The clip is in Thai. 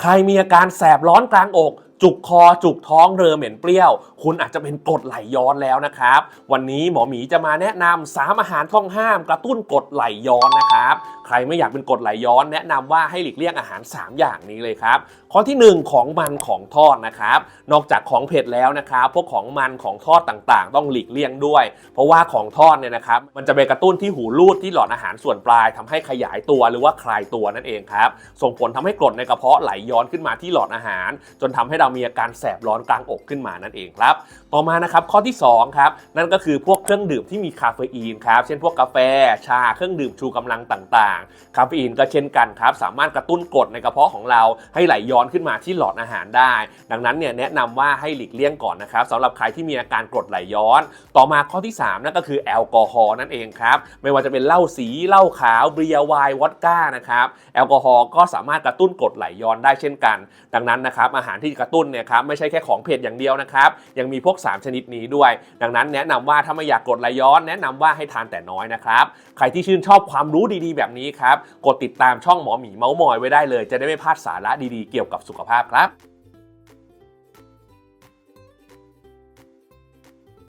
ใครมีอาการแสบร้อนกลางอก จุกคอจุกท้องเรอเหม็นเปรี้ยว คุณอาจจะเป็นกรดไหลย้อนแล้วนะครับ วันนี้หมอหมีจะมาแนะนำสามอาหารต้องห้ามกระตุ้นกรดไหลย้อนนะครับ ใครไม่อยากเป็นกรดไหลย้อน แนะนำว่าให้หลีกเลี่ยงอาหาร 3 อย่างนี้เลยครับ ข้อทีหนึ่1 ของมันของทอดนะครับ นอกจากของเผ็ดแล้วนะครับ พวกของมันของทอดต่างๆ ต้องหลีกเลี่ยงด้วย เพราะว่าของทอดเนี่ยนะครับมันจะไปกระตุ้นที่หูรูดที่หลอดอาหารส่วนปลายทำให้ขยายตัวหรือว่าคลายตัวนั่นเองครับส่งผลทำให้กรดในกระเพาะไหลย้อนขึ้นมาที่หลอดอาหาร จนทำให้เรามีอาการแสบร้อนกลางอกขึ้นมานั่นเองครับ ต่อมานะครับข้อที่2ครับนั่นก็คือพวกเครื่องดื่มที่มีคาเฟอีนครับเช่นพวกกาแฟชาเครื่องดื่มชูกำลังต่างๆ คาเฟอีนก็เช่นกันครับสามารถกระตุ้นกรดในกระเพาะของเราให้ไหลย้อนขึ้นมาที่หลอดอาหารได้ ดังนั้นเนี่ยแนะนำว่าให้หลีกเลี่ยงก่อนนะครับสำหรับใครที่มีอาการกรดไหลย้อน ต่อมาข้อที่ 3 นั่นก็คือแอลกอฮอล์นั่นเองครับไม่ว่าจะเป็นเหล้าสีเหล้าขาวเบียร์ไวน์วอดก้านะครับแอลกอฮอล์ก็สามารถกระตุ้นกรดไหลย้อนได้เช่นกัน ดังนั้นนะครับอาหารที่กระตุ้นเนี่ยครับไม่ใช่แค่ของเผ็ดอย่างเดียวนะครับยังมีพวก 3 ชนิดนี้ด้วย ดังนั้นแนะนำว่าถ้าไม่อยากกรดไหลย้อน แนะนำว่าให้ทานแต่น้อยนะครับใครที่ชื่นชอบความรู้ดีๆ แบบนี้ครับกดติดตามช่องหมอหมีเมาส์มอยไว้ได้เลย จะได้ไม่พลาดสาระดีๆเกี่ยวกับสุขภาพครับ